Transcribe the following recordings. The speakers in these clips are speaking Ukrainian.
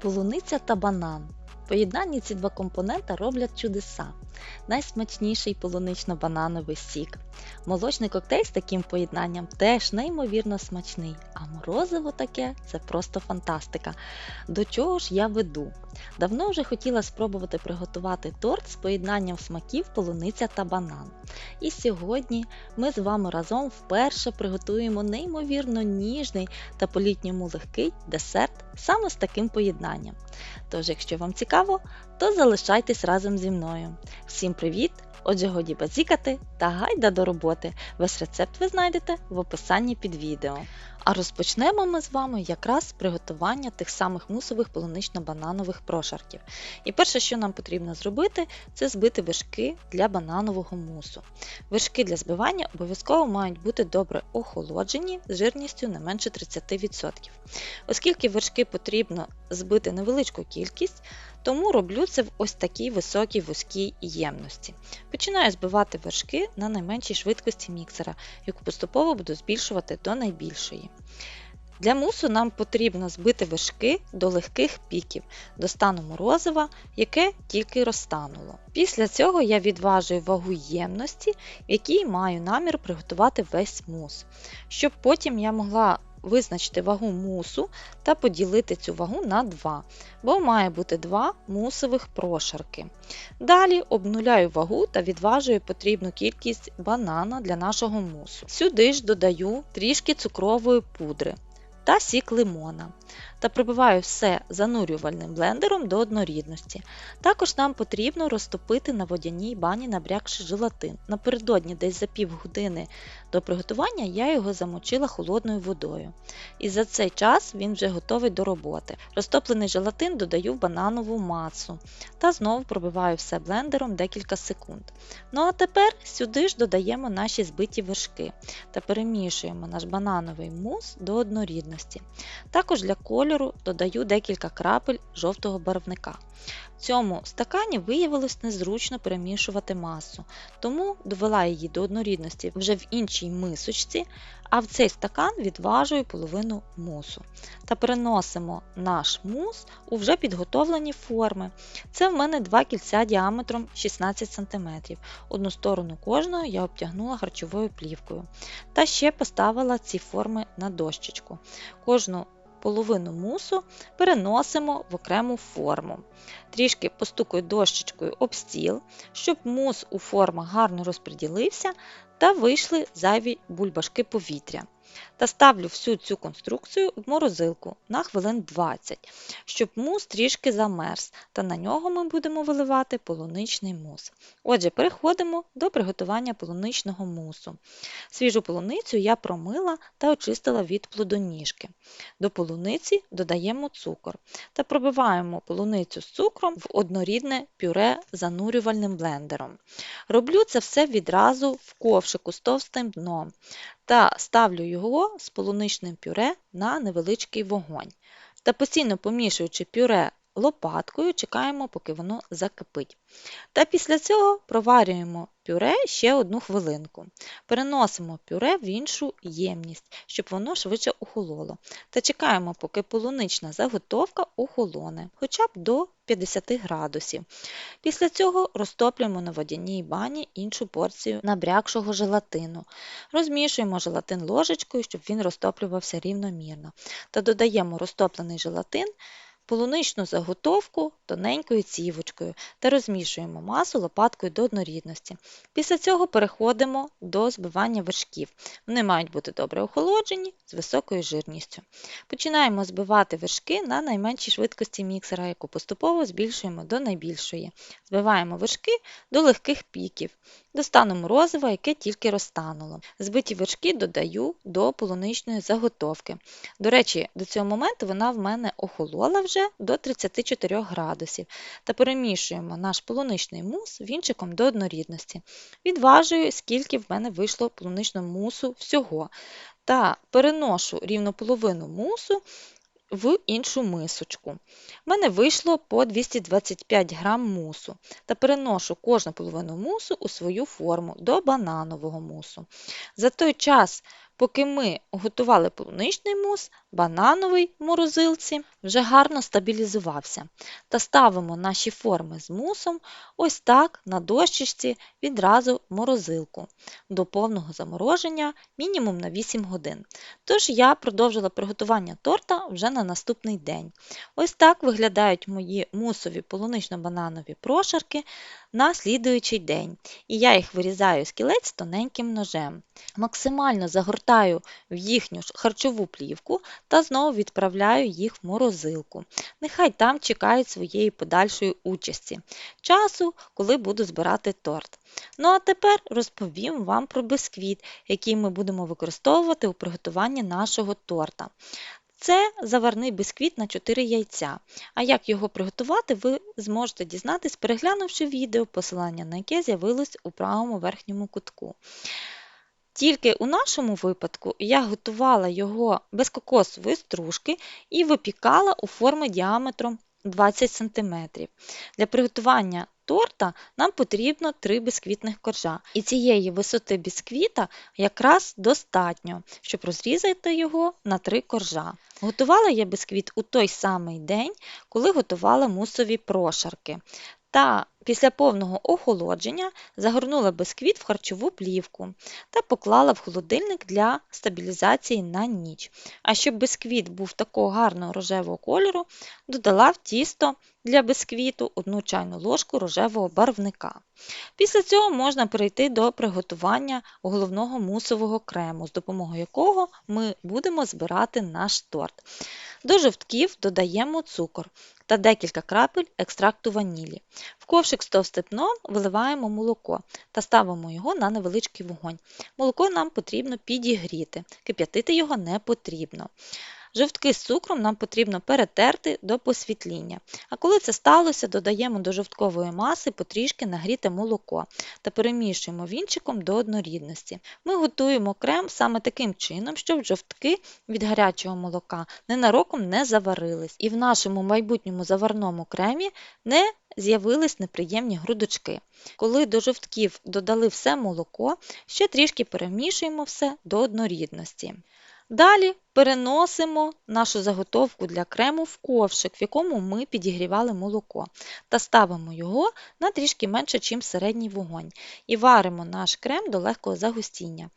Полуниця та банан. Поєднанні ці два компонента роблять чудеса. Найсмачніший полунично-банановий сік. Молочний коктейль з таким поєднанням теж неймовірно смачний, а морозиво таке це просто фантастика. До чого ж я веду? Давно вже хотіла спробувати приготувати торт з поєднанням смаків полуниця та банан. І сьогодні ми з вами разом вперше приготуємо неймовірно ніжний та по-літньому легкий десерт саме з таким поєднанням. Тож, якщо вам цікаво, то залишайтесь разом зі мною. Всім привіт! Отже, годі базікати та гайда до роботи. Весь рецепт ви знайдете в описанні під відео. А розпочнемо ми з вами якраз з приготування тих самих мусових полунично-бананових прошарків. І перше, що нам потрібно зробити, це збити вершки для бананового мусу. Вершки для збивання обов'язково мають бути добре охолоджені з жирністю не менше 30%. Оскільки вершки потрібно збити невеличку кількість, тому роблю це в ось такій високій вузькій ємності. Починаю збивати вершки на найменшій швидкості міксера, яку поступово буду збільшувати до найбільшої. Для мусу нам потрібно збити вершки до легких піків, до стану морозива, яке тільки розтануло. Після цього я відважую вагу ємності, в якій маю намір приготувати весь мус, щоб потім я могла визначити вагу мусу та поділити цю вагу на 2, бо має бути 2 мусових прошарки. Далі обнуляю вагу та відважую потрібну кількість банана для нашого мусу. Сюди ж додаю трішки цукрової пудри та сік лимона та пробиваю все занурювальним блендером до однорідності. Також нам потрібно розтопити на водяній бані набрякший желатин. Напередодні десь за півгодини до приготування я його замочила холодною водою. І за цей час він вже готовий до роботи. Розтоплений желатин додаю в бананову масу та знову пробиваю все блендером декілька секунд. Ну а тепер сюди ж додаємо наші збиті вершки та перемішуємо наш банановий мус до однорідності. Також для кольору додаю декілька крапель жовтого барвника. В цьому стакані виявилось незручно перемішувати масу, тому довела її до однорідності вже в іншій мисочці, а в цей стакан відважую половину мусу. Та переносимо наш мус у вже підготовлені форми. Це в мене два кільця діаметром 16 см. Одну сторону кожного я обтягнула харчовою плівкою. Та ще поставила ці форми на дощечку. Кожну половину мусу переносимо в окрему форму. Трішки постукаю дощечкою об стіл, щоб мус у формах гарно розподілився та вийшли зайві бульбашки повітря та ставлю всю цю конструкцію в морозилку на хвилин 20, щоб мус трішки замерз, та на нього ми будемо виливати полуничний мус. Отже, переходимо до приготування полуничного мусу. Свіжу полуницю я промила та очистила від плодоніжки. До полуниці додаємо цукор та пробиваємо полуницю з цукром в однорідне пюре занурювальним блендером. Роблю це все відразу в ковшику з товстим дном та ставлю його з полуничним пюре на невеличкий вогонь. Та постійно помішуючи пюре лопаткою, чекаємо, поки воно закипить. Та після цього проварюємо пюре ще одну хвилинку. Переносимо пюре в іншу ємність, щоб воно швидше охололо. Та чекаємо, поки полунична заготовка охолоне, хоча б до 50 градусів. Після цього розтоплюємо на водяній бані іншу порцію набрякшого желатину. Розмішуємо желатин ложечкою, щоб він розтоплювався рівномірно. Та додаємо розтоплений желатин полуничну заготовку тоненькою цівочкою та розмішуємо масу лопаткою до однорідності. Після цього переходимо до збивання вершків. Вони мають бути добре охолоджені з високою жирністю. Починаємо збивати вершки на найменшій швидкості міксера, яку поступово збільшуємо до найбільшої. Збиваємо вершки до легких піків, до стану яке тільки розтануло. Збиті вершки додаю до полуничної заготовки. До речі, до цього моменту вона в мене охолола вже до 34 градусів та перемішуємо наш полуничний мус вінчиком до однорідності. Відважую, скільки в мене вийшло полуничного мусу всього. Та переношу рівно половину мусу в іншу мисочку. У мене вийшло по 225 грам мусу та переношу кожну половину мусу у свою форму до бананового мусу. За той час, Поки ми готували полуничний мус, банановий в морозилці вже гарно стабілізувався. Та ставимо наші форми з мусом ось так на дощечці відразу в морозилку до повного замороження мінімум на 8 годин. Тож я продовжила приготування торта вже на наступний день. Ось так виглядають мої мусові полунично-бананові прошарки на слідуючий день. І я їх вирізаю з кілець тоненьким ножем. Максимально загортаю в їхню ж харчову плівку та знову відправляю їх в морозилку. Нехай там чекають своєї подальшої участі, часу, коли буду збирати торт. Ну а тепер розповім вам про бисквіт, який ми будемо використовувати у приготуванні нашого торта. Це заварний бисквіт на 4 яйця. А як його приготувати, ви зможете дізнатись, переглянувши відео, посилання на яке з'явилось у правому верхньому кутку. Тільки у нашому випадку я готувала його без кокосової стружки і випікала у форми діаметром 20 см. Для приготування торта нам потрібно 3 бісквітних коржа. І цієї висоти бісквіта якраз достатньо, щоб розрізати його на 3 коржа. Готувала я бісквіт у той самий день, коли готувала мусові прошарки. Та після повного охолодження загорнула бисквіт в харчову плівку та поклала в холодильник для стабілізації на ніч. А щоб бисквіт був такого гарного рожевого кольору, додала в тісто для бисквіту 1 чайну ложку рожевого барвника. Після цього можна перейти до приготування головного мусового крему, з допомогою якого ми будемо збирати наш торт. До жовтків додаємо цукор та декілька крапель екстракту ванілі. В ковшик з товстим дном виливаємо молоко та ставимо його на невеличкий вогонь. Молоко нам потрібно підігріти, кип'ятити його не потрібно. Жовтки з цукром нам потрібно перетерти до посвітління. А коли це сталося, додаємо до жовткової маси потрішки нагріте молоко та перемішуємо вінчиком до однорідності. Ми готуємо крем саме таким чином, щоб жовтки від гарячого молока ненароком не заварились, і в нашому майбутньому заварному кремі не з'явились неприємні грудочки. Коли до жовтків додали все молоко, ще трішки перемішуємо все до однорідності. Далі переносимо нашу заготовку для крему в ковшик, в якому ми підігрівали молоко, та ставимо його на трішки менше, ніж середній вогонь, і варимо наш крем до легкого загустіння,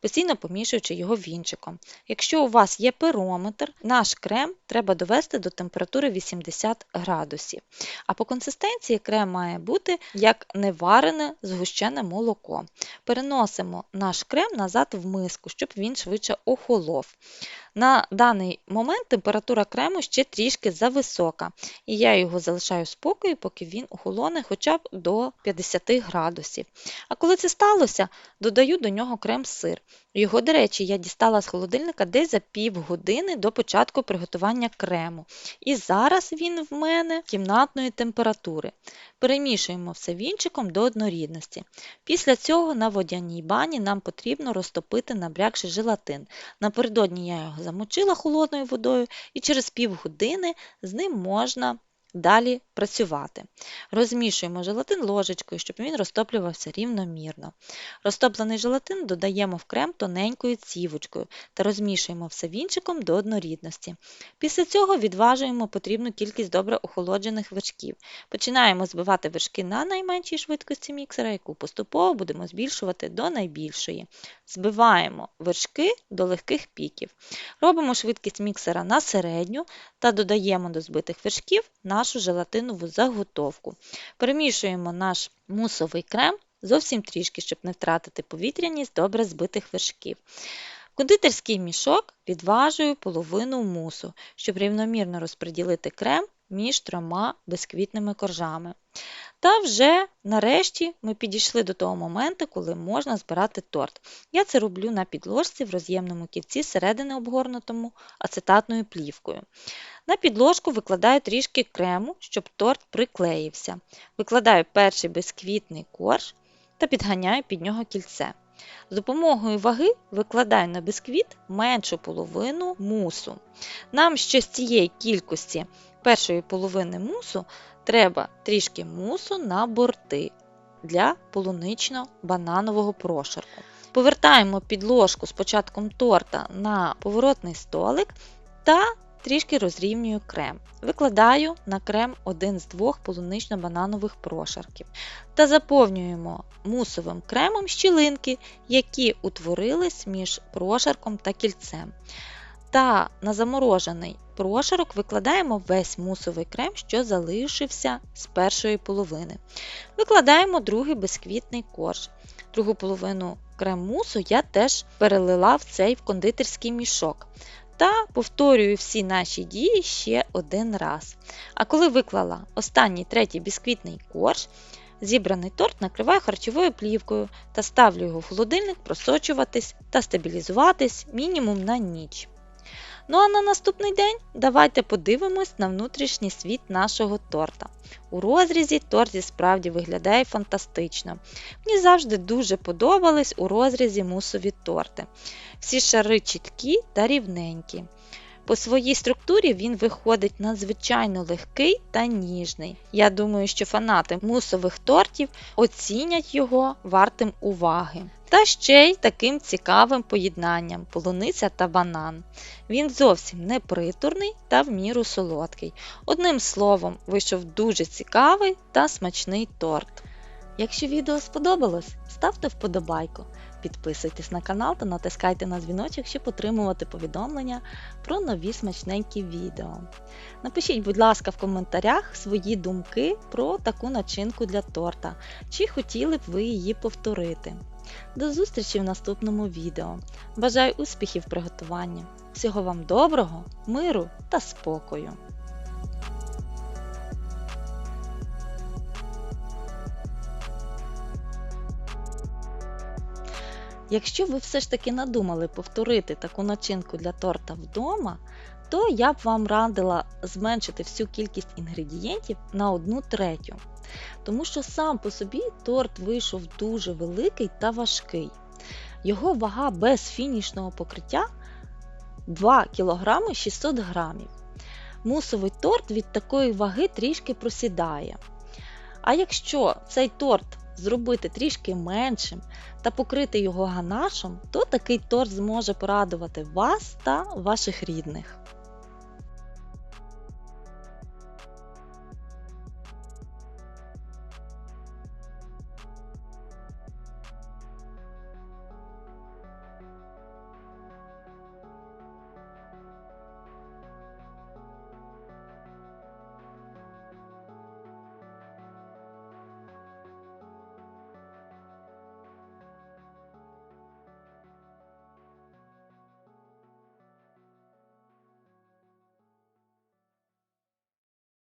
постійно помішуючи його вінчиком. Якщо у вас є перометр, наш крем треба довести до температури 80 градусів. А по консистенції крем має бути як неварене згущене молоко. Переносимо наш крем назад в миску, щоб він швидше охолов. off. На даний момент температура крему ще трішки зависока, і я його залишаю спокою, поки він охолоне хоча б до 50 градусів. А коли це сталося, додаю до нього крем-сир. Його, до речі, я дістала з холодильника десь за півгодини до початку приготування крему. І зараз він в мене кімнатної температури. Перемішуємо все вінчиком до однорідності. Після цього на водяній бані нам потрібно розтопити набрякший желатин. Напередодні я його замочила холодною водою, і через півгодини з ним можна далі працювати. Розмішуємо желатин ложечкою, щоб він розтоплювався рівномірно. Розтоплений желатин додаємо в крем тоненькою цівочкою та розмішуємо все вінчиком до однорідності. Після цього відважуємо потрібну кількість добре охолоджених вершків. Починаємо збивати вершки на найменшій швидкості міксера, яку поступово будемо збільшувати до найбільшої. Збиваємо вершки до легких піків. Робимо швидкість міксера на середню та додаємо до збитих вершків нашу желатинову заготовку. Перемішуємо наш мусовий крем зовсім трішки, щоб не втратити повітряність добре збитих вершків. Кондитерський мішок відважую половину мусу, щоб рівномірно розподілити крем між трьома бисквітними коржами. Та вже нарешті ми підійшли до того моменту, коли можна збирати торт. Я це роблю на підложці в роз'ємному кільці середини обгорнутому ацетатною плівкою. На підложку викладаю трішки крему, щоб торт приклеївся. Викладаю перший бисквітний корж та підганяю під нього кільце. З допомогою ваги викладаю на бисквіт меншу половину мусу. Нам ще з цієї кількості першої половини мусу треба трішки мусу на борти для полунично-бананового прошарку. Повертаємо підложку з початком торта на поворотний столик та трішки розрівнюю крем. Викладаю на крем один з двох полунично-бананових прошарків та заповнюємо мусовим кремом щілинки, які утворились між прошарком та кільцем. Та на заморожений прошарок викладаємо весь мусовий крем, що залишився з першої половини. Викладаємо другий безквітний корж. Другу половину крем-мусу я теж перелила в цей кондитерський мішок. Та повторюю всі наші дії ще один раз. А коли виклала останній третій бісквітний корж, зібраний торт накриваю харчовою плівкою та ставлю його в холодильник просочуватись та стабілізуватись мінімум на ніч. Ну а на наступний день давайте подивимось на внутрішній світ нашого торта. У розрізі торт справді виглядає фантастично. Мені завжди дуже подобались у розрізі мусові торти. Всі шари чіткі та рівненькі. По своїй структурі він виходить надзвичайно легкий та ніжний. Я думаю, що фанати мусових тортів оцінять його вартим уваги. Та ще й таким цікавим поєднанням полуниця та банан. Він зовсім не притурний та в міру солодкий. Одним словом, вийшов дуже цікавий та смачний торт. Якщо відео сподобалось, ставте вподобайку, підписуйтесь на канал та натискайте на дзвіночок, щоб отримувати повідомлення про нові смачненькі відео. Напишіть, будь ласка, в коментарях свої думки про таку начинку для торта, чи хотіли б ви її повторити. До зустрічі в наступному відео. Бажаю успіхів в приготуванні. Всього вам доброго, миру та спокою! Якщо ви все ж таки надумали повторити таку начинку для торта вдома, то я б вам радила зменшити всю кількість інгредієнтів на 1 третю. Тому що сам по собі торт вийшов дуже великий та важкий. Його вага без фінішного покриття 2 кг 600 г. Мусовий торт від такої ваги трішки просідає. А якщо цей торт зробити трішки меншим та покрити його ганашем, то такий торт зможе порадувати вас та ваших рідних.